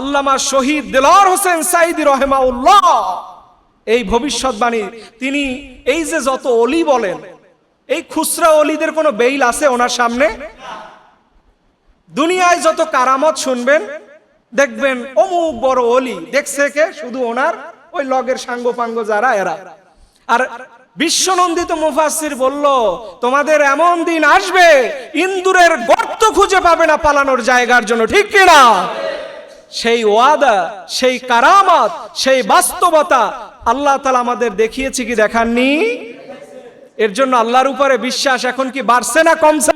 আল্লামা শহীদ দেলার হোসেন সাইদি রহেমাউল্লাহ। এই ভবিষ্যৎবাণী তিনি এই যে যত অলি বলেন, এই খুচরা অলিদের কোনো বেইল আছে ওনার সামনে? দুনিয়ায় যত কারামত শুনবেন, দেখবেন অমুক বড় অলি, দেখছে কে? শুধু ওনার, ওই লগের সাঙ্গ পাঙ্গ যারা, এরা। আর বিশ্বনন্দিত মুফাসির বলল, তোমাদের এমন দিন আসবে, ইন্দুরের গর্ত খুঁজে পাবে না পালানোর জায়গার জন্য, ঠিক কিনা? সেই ওয়াদা, সেই কারামত, সেই বাস্তবতা আল্লাহ তালা আমাদের দেখিয়েছে কি দেখাননি? এর জন্য আল্লাহর উপরে বিশ্বাস এখন কি বাড়ছে না কমছে?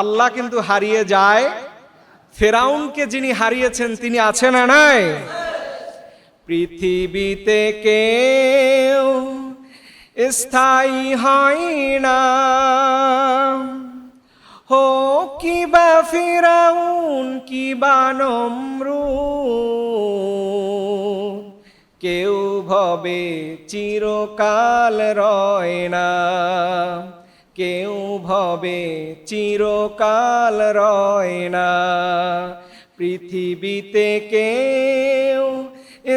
আল্লাহ কিন্তু হারিয়ে যায়। ফেরাউনকে যিনি হারিয়েছেন, তিনি আছেন নাই? পৃথিবীতে কেউ স্থায়ী হয় না। হো কিবা ফিরাউন কিবা নম্রু কেউ ভবে চিরকাল রয় না। কেউ ভবে চিরকাল রয় না। পৃথিবীতে কেউ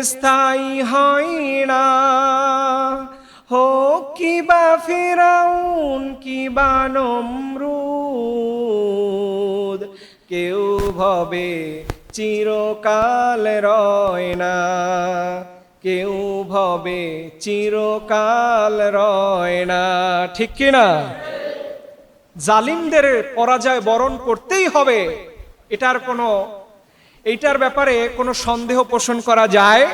স্থায়ী হয় না। হোক কিবা ফিরাউন কিবা নমরুদ। কেউ ভবে, চিরকাল রয় না। কেউ ভবে, চিরকাল রয় না। ঠিক কিনা জালিমদের পরাজয় বরণ করতেই হবে। এটার কোনো, এইটার ব্যাপারে কোনো সন্দেহ পোষণ করা যায়?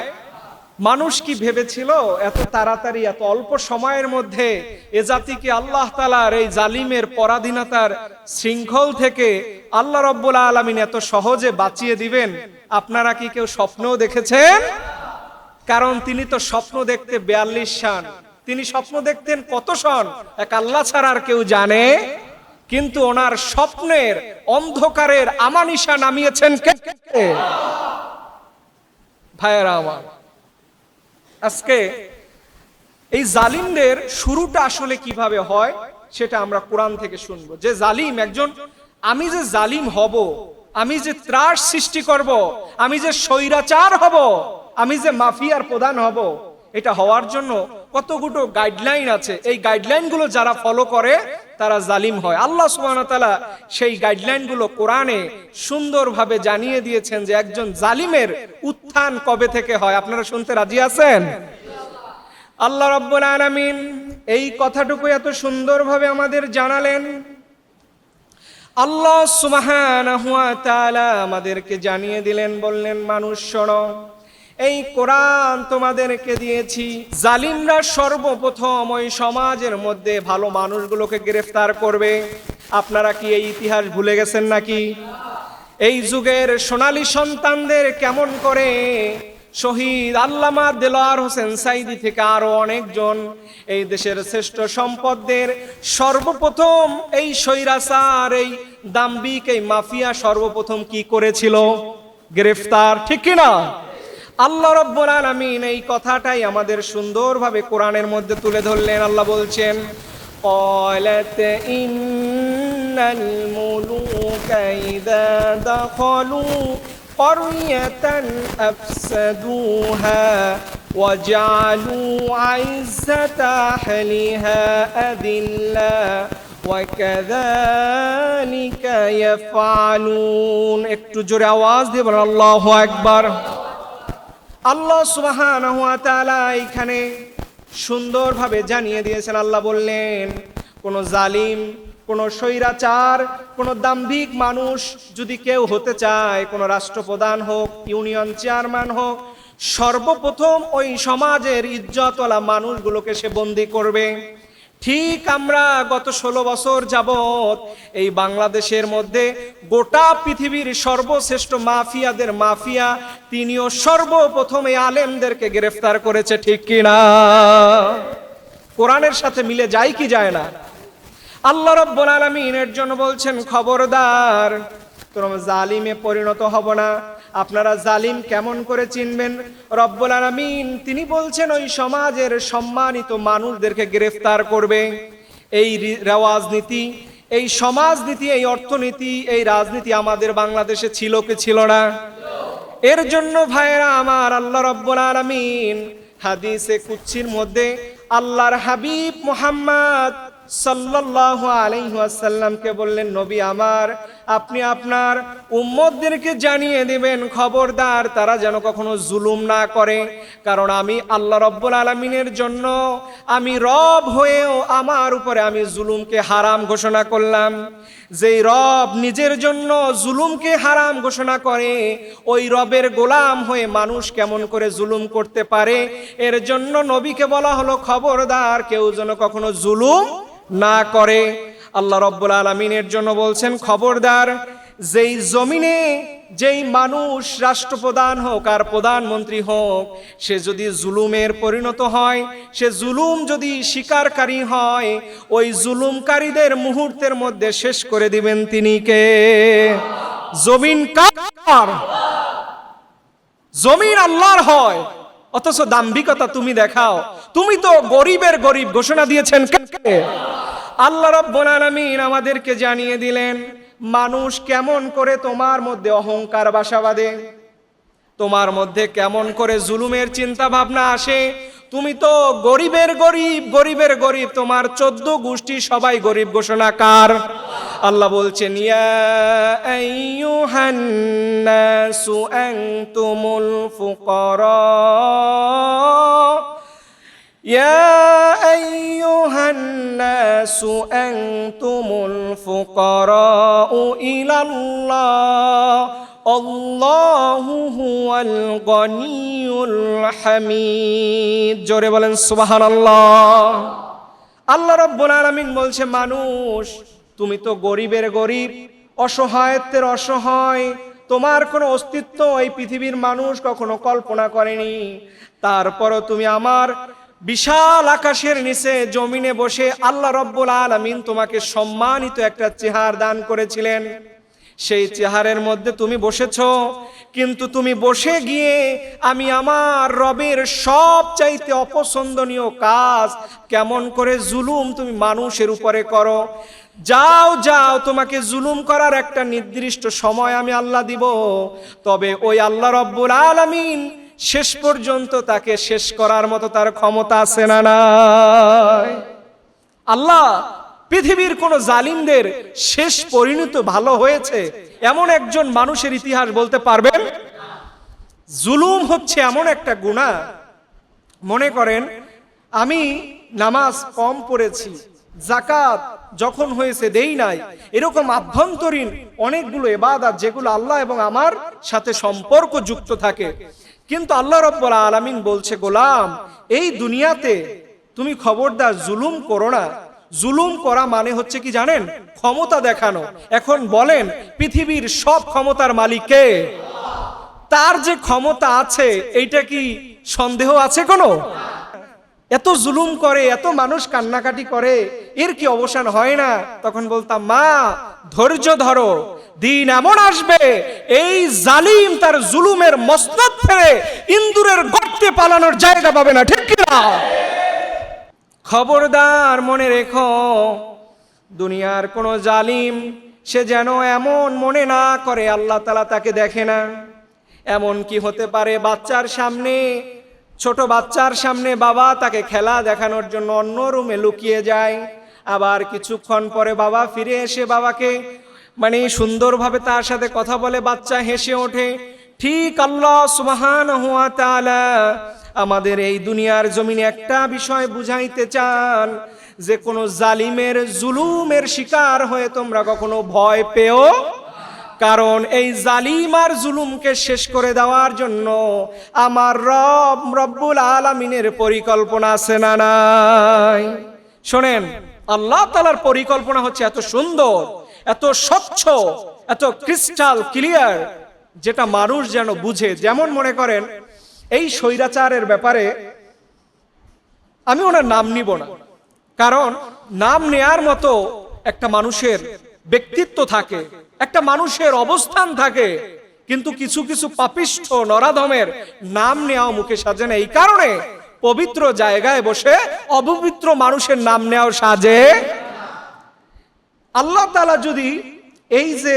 মানুষ কি ভেবেছিল এত তাড়াতাড়ি, এত অল্প সময়ের মধ্যে এ জাতিকে আল্লাহ তালার এই জালিমের পরাধীনতার শৃঙ্খল থেকে আল্লাহ রব্বুল আলমিন এত সহজে বাঁচিয়ে দিবেন? আপনারা কি কেউ স্বপ্নও দেখেছেন? কারণ তিনি তো স্বপ্ন দেখতে বিয়াল্লিশ সান তিনি স্বপ্ন দেখতেন কত সন এক আল্লাহ ছাড়া আর কেউ জানে। কিন্তু ওনার স্বপ্নের অন্ধকারের আমানিশা নামিয়েছেন কে? ভাইয়েরা আমার। আজকে এই জালিমদের শুরুটা আসলে কীভাবে হয় সেটা আমরা কোরআন থেকে শুনব। যে জালিম একজন, আমি যে জালিম হব, আমি যে ত্রাস সৃষ্টি করব, আমি যে স্বৈরাচার হব, আমি যে মাফিয়ার প্রধান হব, এটা হওয়ার জন্য কতগুলো গাইডলাইন আছে, এই গাইডলাইনগুলো যারা ফলো করে, তারা জালিম হয়। আল্লাহ তাআলা সেই গাইডলাইনগুলো কোরআনে সুন্দরভাবে জানিয়ে দিয়েছেন যে একজন জালিমের উত্থান কবে থেকে হয়। আপনারা শুনতে রাজি আছেন? আল্লাহ রাব্বুল আলামিন এই কথাটুকু এত সুন্দরভাবে আমাদের জানালেন। আল্লাহ তাআলা আমাদেরকে জানিয়ে দিলেন, বললেন, মানুষ শোনো এই কোরআন তোমাদেরকে দিয়েছি। জালিমরা সর্বপ্রথম ওই সমাজের মধ্যে ভালো মানুষগুলোকে গ্রেফতার করবে। আপনারা কি এই ইতিহাস ভুলে গেছেন নাকি? এই যুগের সোনালী সন্তানদের কেমন করে? শহীদ আল্লামা দেলোয়ার হোসেন সাইদি থেকে আরও অনেকজন। এই দেশের শ্রেষ্ঠ সম্পদদের সর্বপ্রথম এই স্বৈরাচার, এই দাম্বিক এই মাফিয়া সর্বপ্রথম কি করেছিল? গ্রেফতার, ঠিক কিনা? আল্লাহ রব্বুল আলামিন এই কথাটাই আমাদের সুন্দরভাবে কোরআনের মধ্যে তুলে ধরলেন আল্লাহ বলছেন قالت إن الملوك إذا دخلوا قرية أفسدوها وجعلوا عزة أهلها أذلة وكذلك يفعلون একটু জোরে আওয়াজ দিয়ে বলেন আল্লাহু আকবার আল্লাহ সুবাহান এখানে সুন্দরভাবে জানিয়ে দিয়েছেন। আল্লাহ বললেন, কোন জালিম, কোন স্বৈরাচার, কোন দাম্ভিক মানুষ যদি কেউ হতে চায়, কোন রাষ্ট্রপ্রধান হোক, ইউনিয়ন চেয়ারম্যান হোক, সর্বপ্রথম ওই সমাজের ইজ্জতলা মানুষগুলোকে সে বন্দি করবে। ঠিক আমরা গত ষোলো বছর যাবৎ এই বাংলাদেশের মধ্যে গোটা পৃথিবীর সর্বশ্রেষ্ঠ মাফিয়াদের মাফিয়া, তিনিও সর্বপ্রথম এই আলেমদেরকে গ্রেফতার করেছে, ঠিক কিনা? কোরআনের সাথে মিলে যায় কি যায় না? আল্লাহ রব্বুল আলামিন এর জন্য বলছেন, খবরদার, তোমরা জালিমে পরিণত হব না। আপনারা জালিম কেমন করে চিনবেন? রব্বুল আলামিন, তিনি বলছেন, ওই সমাজের সম্মানিত মানুষদেরকে গ্রেফতার করবে। এই রি- রেওয়াজ নীতি, এই সমাজনীতি এই অর্থনীতি, এই রাজনীতি আমাদের বাংলাদেশে ছিল কি ছিল না? এর জন্য ভাইরা আমার আল্লাহ রব্বুল আলামিন হাদিসে কুচ্ছির মধ্যে আল্লাহর হাবিব মুহাম্মদ সাল্লাল্লাহু আলাইহি ওয়াসাল্লামকে বললেন, নবী আমার আপনি আপনার উম্মতদেরকে জানিয়ে দিবেন, খবরদার, তারা যেন কখনো জুলুম না করে। কারণ আমি আল্লাহ রব্বুল আলামিনের জন্য আমি রব হয়েও আমার উপরে আমি জুলুমকে হারাম ঘোষণা করলাম। যেই রব নিজের জন্য জুলুমকে হারাম ঘোষণা করে, ওই রবের গোলাম হয়ে মানুষ কেমন করে জুলুম করতে পারে? এর জন্য নবীকে বলা হলো, খবরদার, কেউ যেন কখনো জুলুম না করে। আল্লাহ রব্বুল আলমিনের জন্য বলছেন, খবরদার, যেই জমিনে যেই মানুষ রাষ্ট্রপ্রধান হোক আর প্রধানমন্ত্রী হোক, সে যদি জুলুমের পরিণত হয়, সে জুলুম যদি স্বীকারকারী হয়, ওই জুলুমকারীদের মুহূর্তের মধ্যে শেষ করে দিবেন তিনি কে? জমিন কার? জমিন আল্লাহর হয়। অথচ দাম্ভিকতা তুমি দেখাও। তুমি তো গরিবের গরিব ঘোষণা দিয়েছেন কে? আল্লাহ রব্বুল আলামিন আমাদেরকে জানিয়ে দিলেন, মানুষ কেমন করে তোমার মধ্যে অহংকার বাসা বাঁধে তোমার মধ্যে কেমন করে জুলুমের চিন্তা ভাবনা আসে? তুমি তো গরিবের গরিব গরিবের গরিব, তোমার চোদ্দ গোষ্ঠী সবাই গরিব ঘোষণা কার? আল্লাহ বলছেন, ইয়া আনতুমুল ফুকারা। يا أيها الناس أنتم الفقراء إلى الله الله هو الغني الحميد জোরে বলেন সুবহান আল্লাহ আল্লাহ রব্বুল আলামিন বলছে মানুষ তুমি তো গরিবের গরিব অসহায়ত্বের অসহায় তোমার কোনো অস্তিত্ব এই পৃথিবীর মানুষ কখনো কল্পনা করেনি তারপরও তুমি আমার বিশাল আকাশের নিচে জমিনে বসে আল্লাহ রব্বুল আলামিন তোমাকে সম্মানিত একটা চেহার দান করেছিলেন। সেই চেহারের মধ্যে তুমি বসেছ, কিন্তু তুমি বসে গিয়ে আমি আমার রবের সব চাইতে অপছন্দনীয় কাজ কেমন করে জুলুম তুমি মানুষের উপরে করো। যাও যাও, তোমাকে জুলুম করার একটা নির্দিষ্ট সময় আমি আল্লাহ দিব। তবে ওই আল্লাহ রব্বুল আলামিন শেষ পর্যন্ত তাকে শেষ করার মতো তার ক্ষমতা আছে না নাই। আল্লাহ পৃথিবীর কোন জালিমদের শেষ পরিণত ভালো হয়েছে এমন একজন মানুষের ইতিহাস বলতে পারবেন? জুলুম হচ্ছে এমন একটা গুণা। মনে করেন, আমি নামাজ কম পড়েছি জাকাত যখন হয়েছে দেই নাই, এরকম আভ্যন্তরীণ অনেকগুলো এবাদ এবাদাত যেগুলো আল্লাহ এবং আমার সাথে সম্পর্ক যুক্ত থাকে। কিন্তু আল্লাহ রব্বুল আলামিন বলছে, গোলাম, এই দুনিয়াতে তুমি খবরদার, জুলুম করো না। জুলুম করা মানে হচ্ছে কি জানেন? ক্ষমতা দেখানো। এখন বলেন, পৃথিবীর সব ক্ষমতার মালিক কে? তার যে ক্ষমতা আছে, এইটা কি সন্দেহ আছে কোনো? এত জুলুম করে, এত মানুষ কান্নাকাটি করে, এর কি অবসান হয় না? তখন বলতাম, মা, ধৈর্য ধরো, দিন এমন আসবে, এই জালিম তার জুলুমের মস্তক ফেলে ইন্দুরের গর্তে পালানোর জায়গা পাবে না, ঠিক কিনা? খবরদার মনে রেখো, দুনিয়ার কোন জালিম সে যেন এমন মনে না করে, আল্লাহ তালা তাকে দেখে না। এমন কি হতে পারে বাচ্চার সামনে ছোট বাচ্চার সামনে বাবা তাকে খেলা দেখানোর জন্য অন্য রুমে লুকিয়ে যায়। আবার কিছুক্ষণ পরে বাবা ফিরে এসে বাবাকে মানে সুন্দরভাবে তার সাথে কথা বলে বাচ্চা হেসে ওঠে, ঠিক আল্লাহ সুবহান আমাদের এই দুনিয়ার জমিনে একটা বিষয় বুঝাইতে চান, যে কোনো জালিমের জুলুমের শিকার হয়ে তোমরা কখনো ভয় পেও? কারণ এই জালিম আর জুলুমকে শেষ করে দেওয়ার জন্য আমার রব রব্বুল আলামিনের পরিকল্পনা আছে না নাই? শোনেন, আল্লাহ তালার পরিকল্পনা হচ্ছে এত সুন্দর, এত স্বচ্ছ, এত ক্রিস্টাল, ক্লিয়ার, যেটা মানুষ যেন বুঝে। যেমন মনে করেন, এই স্বৈরাচারের ব্যাপারে আমি ওনার নাম নিব না। কারণ নাম নেয়ার মতো একটা মানুষের ব্যক্তিত্ব থাকে। একটা মানুষের অবস্থান থাকে, কিন্তু কিছু কিছু পাপিষ্ঠ নরাধমের নাম নেওয়া মুখে সাজে না। এই কারণে পবিত্র জায়গায় বসে অপবিত্র মানুষের নাম নেওয়া সাজে আল্লাহ তালা যদি এই যে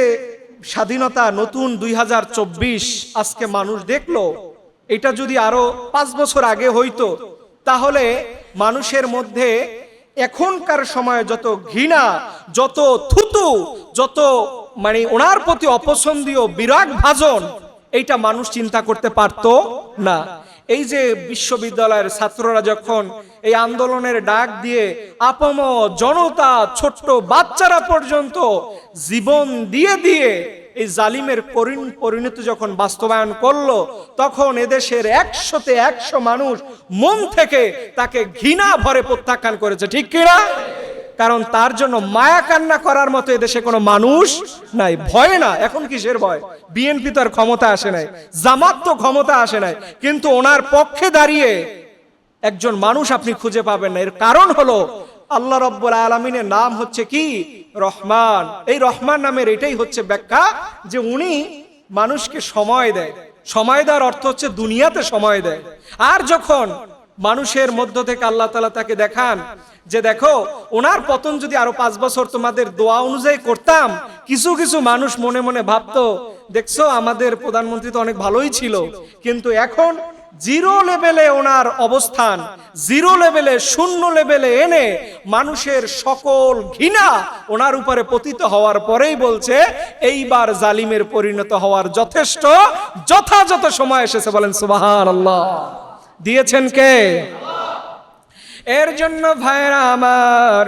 স্বাধীনতা নতুন দুই হাজার চব্বিশ আজকে মানুষ দেখল, এটা যদি আরও পাঁচ বছর আগে হইতো, তাহলে মানুষের মধ্যে এখনকার সময়ে যত ঘৃণা, যত থুতু, যত মানে ওনার প্রতি অপছন্দীয় বিরাট ভাজন, এইটা মানুষ চিন্তা করতে পারতো না। এই যে বিশ্ববিদ্যালয়ের ছাত্ররা যখন এই আন্দোলনের ডাক দিয়ে আপম জনতা, ছোট্ট বাচ্চারা পর্যন্ত জীবন দিয়ে দিয়ে এই জালিমের পরিণ- পরিণতি যখন বাস্তবায়ন করল, তখন এদেশের একশোতে একশো মানুষ মন থেকে তাকে ঘৃণা ভরে প্রত্যাখ্যান করেছে। ঠিক কিনা? কারণ তার জন্য মায়া কান্না করার মতো এদেশে কোনো মানুষ নাই। ভয় না, এখন কিসের ভয়? বিএনপি তো আর ক্ষমতা আসে নাই, জামাত তো ক্ষমতা আসে নাই, কিন্তু ওনার পক্ষে দাঁড়িয়ে একজন মানুষ আপনি খুঁজে পাবেন না। এর কারণ হলো, আল্লাহ রব্বুল আলমিনের নাম হচ্ছে কি? রহমান। এই রহমান নামের এটাই হচ্ছে ব্যাখ্যা যে উনি মানুষকে সময় দেয়। সময় দেওয়ার অর্থ হচ্ছে দুনিয়াতে সময় দেয়। আর যখন মানুষের মধ্য থেকে আল্লাহ তালা তাকে দেখান যে দেখো, ওনার পতন যদি আরও পাঁচ বছর তোমাদের দোয়া অনুযায়ী করতাম, কিছু কিছু মানুষ মনে মনে ভাবতো, দেখছ, আমাদের প্রধানমন্ত্রী তো অনেক ভালোই ছিল, কিন্তু এখন জিরো লেভেলে ওনার অবস্থান, জিরো লেভেলে, শূন্য লেভেলে এনে মানুষের সকল ঘৃণা ওনার উপরে পতিত হওয়ার পরেই বলছে, এইবার জালিমের পরিণত হওয়ার যথেষ্ট, যথাযথ সময় এসেছে বলেন সুবাহান আল্লাহ দিয়েছেন কে? এর জন্য ভাইরা আমার,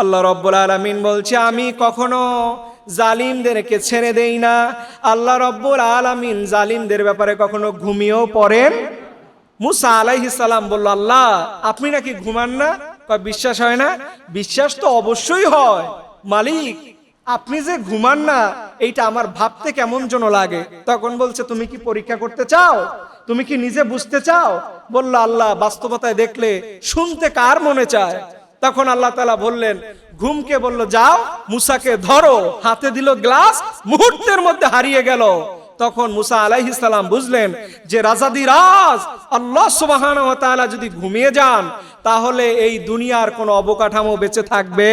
আল্লাহ রব্বুল আলামিন বলছে, আমি কখনো জালিমদেরকে ছেড়ে দেই না। আল্লাহ রব্বুল আলামিন জালিমদের ব্যাপারে কখনো ঘুমিয়েও পড়েন? মুসা আলাইহিস সালাম বলল, আল্লাহ, আপনি নাকি ঘুমান না? বিশ্বাস হয় না? বিশ্বাস তো অবশ্যই হয়। মালিক, আপনি যে ঘুমান না, এইটা আমার ভাবতে কেমন যেন লাগে। তখন বলছে, তুমি কি পরীক্ষা করতে চাও? তুমি কি নিজে বুঝতে চাও? বলল, আল্লাহ বাস্তবতায় দেখলে শুনতে কার মনে চায়? তখন আল্লাহ তালা বললেন, ঘুমকে বলল, যাও, মুসাকে ধরো, হাতে দিল গ্লাস, মুহূর্তের মধ্যে হারিয়ে গেল। তখন মুসা আলাইহিস সালাম বুঝলেন যে রাজাদি রাজ, আল্লাহ তাআলা যদি ঘুমিয়ে যান, তাহলে এই দুনিয়ার কোনো অবকাঠামো বেঁচে থাকবে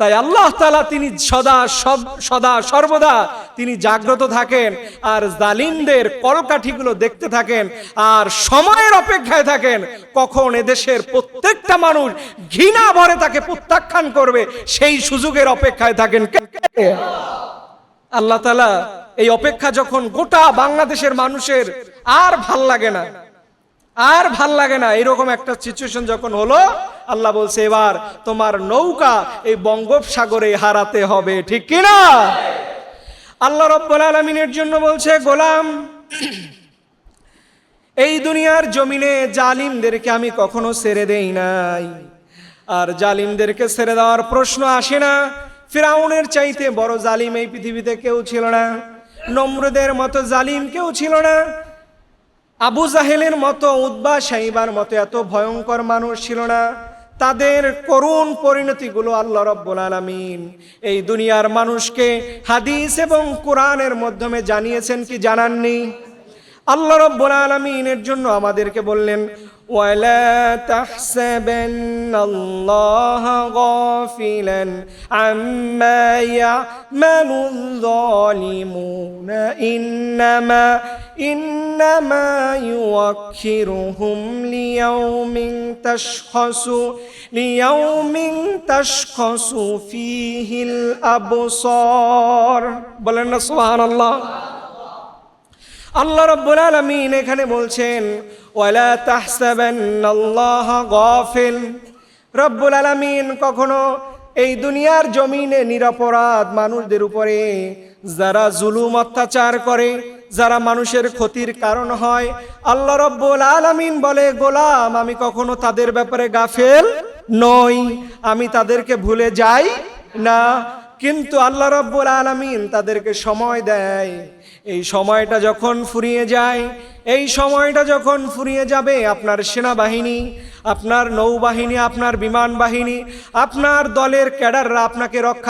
তাই আল্লাহ তালা তিনি সদা সব- সদা সর্বদা তিনি জাগ্রত থাকেন আর জালিমদের কলকাঠিগুলো দেখতে থাকেন আর সময়ের অপেক্ষায় থাকেন কখন এদেশের প্রত্যেকটা মানুষ ঘৃণা ভরে তাকে প্রত্যাখ্যান করবে, সেই সুযোগের অপেক্ষায় থাকেন? আল্লাহ তালা এই অপেক্ষা যখন গোটা বাংলাদেশের মানুষের আর ভালো লাগে না আর ভালো লাগে না। এরকম একটা সিচুয়েশন যখন হলো, আল্লাহ বলছে, এবার তোমার নৌকা এই বঙ্গোপসাগরে হারাতে হবে। ঠিক কিনা? আল্লাহ রব্বুল আলমিনের জন্য বলছে, গোলাম, এই দুনিয়ার জমিনে জালিমদেরকে আমি কখনো ছেড়ে দেই নাই। আর জালিমদেরকে ছেড়ে দেওয়ার প্রশ্ন আসে না। ফিরাউনের চাইতে বড় জালিম এই পৃথিবীতে কেউ ছিল না। নম্রদের মতো জালিম কেউ ছিল না। আবু জাহেলের মতো উদ্বা সাহিবার মতো এত ভয়ঙ্কর মানুষ ছিল না। তাদের করুণ পরিণতিগুলো আল্লাহ রব্বুল আলমিন এই দুনিয়ার মানুষকে হাদিস এবং কোরআনের মাধ্যমে জানিয়েছেন কি জানাননি? আল্লাহ রব্বুল আলমিনের জন্য আমাদেরকে বললেন ولا تحسبن الله غافلا عما يعمل الظالمون إنما إنما يوكرهم ليوم تشخص ليوم تشخص فيه الأبصار. بلنا سبحان الله. আল্লাহ রব্বুল আলামিন এখানে বলছেন, ওয়ালা তাহসাবান্নাল্লাহ গাফিল। রব্বুল আলামিন কখনো এই দুনিয়ার জমিনে নিরপরাধ মানুষদের উপরে যারা জুলুম অত্যাচার করে, যারা মানুষের ক্ষতির কারণ হয়, আল্লাহ রব্বুল আলামিন বলে, গোলাম, আমি কখনো তাদের ব্যাপারে গাফেল নই। আমি তাদেরকে ভুলে যাই না। কিন্তু আল্লাহ রব্বুল আলামিন তাদেরকে সময় দেয়। এই সময়টা যখন ফুরিয়ে যায়, এই সময়টা যখন ফুরিয়ে যাবে আপনার সেনাবাহিনী, আপনার নৌবাহিনী, আপনার বিমান বাহিনী আপনার দলের ক্যাডাররা আপনাকে রক্ষা